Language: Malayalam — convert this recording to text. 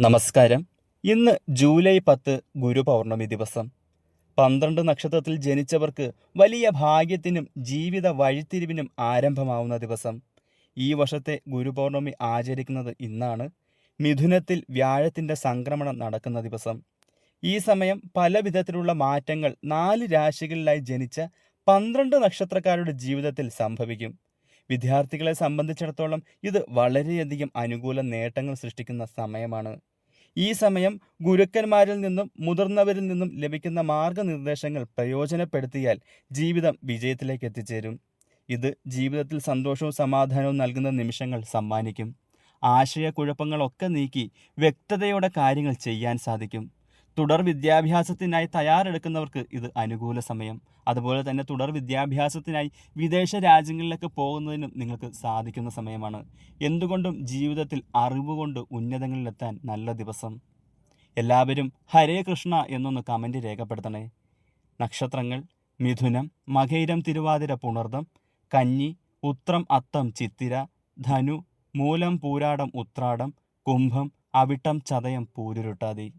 നമസ്കാരം. ഇന്ന് ജൂലൈ പത്ത് ഗുരുപൗർണമി ദിവസം. പന്ത്രണ്ട് നക്ഷത്രത്തിൽ ജനിച്ചവർക്ക് വലിയ ഭാഗ്യത്തിനും ജീവിത വഴിത്തിരിവിനും ആരംഭമാവുന്ന ദിവസം. ഈ വർഷത്തെ ഗുരുപൗർണമി ആചരിക്കുന്നത് ഇന്നാണ്. മിഥുനത്തിൽ വ്യാഴത്തിന്റെ സംക്രമണം നടക്കുന്ന ദിവസം. ഈ സമയം പല വിധത്തിലുള്ള മാറ്റങ്ങൾ നാല് രാശികളിലായി ജനിച്ച പന്ത്രണ്ട് നക്ഷത്രക്കാരുടെ ജീവിതത്തിൽ സംഭവിക്കും. വിദ്യാർത്ഥികളെ സംബന്ധിച്ചിടത്തോളം ഇത് വളരെയധികം അനുകൂല നേട്ടങ്ങൾ സൃഷ്ടിക്കുന്ന സമയമാണ്. ഈ സമയം ഗുരുക്കന്മാരിൽ നിന്നും മുതിർന്നവരിൽ നിന്നും ലഭിക്കുന്ന മാർഗനിർദ്ദേശങ്ങൾ പ്രയോജനപ്പെടുത്തിയാൽ ജീവിതം വിജയത്തിലേക്ക് എത്തിച്ചേരും. ഇത് ജീവിതത്തിൽ സന്തോഷവും സമാധാനവും നൽകുന്ന നിമിഷങ്ങൾ സമ്മാനിക്കും. ആശയക്കുഴപ്പങ്ങളൊക്കെ നീക്കി വ്യക്തതയോടെ കാര്യങ്ങൾ ചെയ്യാൻ സാധിക്കും. തുടർ വിദ്യാഭ്യാസത്തിനായി തയ്യാറെടുക്കുന്നവർക്ക് ഇത് അനുകൂല സമയം. അതുപോലെ തന്നെ തുടർ വിദ്യാഭ്യാസത്തിനായി വിദേശ രാജ്യങ്ങളിലേക്ക് പോകുന്നതിനും നിങ്ങൾക്ക് സാധിക്കുന്ന സമയമാണ്. എന്തുകൊണ്ടും ജീവിതത്തിൽ അറിവ് കൊണ്ട് ഉന്നതങ്ങളിലെത്താൻ നല്ല ദിവസം. എല്ലാവരും ഹരേ കൃഷ്ണ എന്നൊന്ന് കമന്റ് രേഖപ്പെടുത്തണേ. നക്ഷത്രങ്ങൾ മിഥുനം മകൈരം തിരുവാതിര പുണർദം കഞ്ഞി ഉത്രം അത്തം ചിത്തിര ധനു മൂലം പൂരാടം ഉത്രാടം കുംഭം അവിട്ടം ചതയം പൂരുരുട്ടാതി.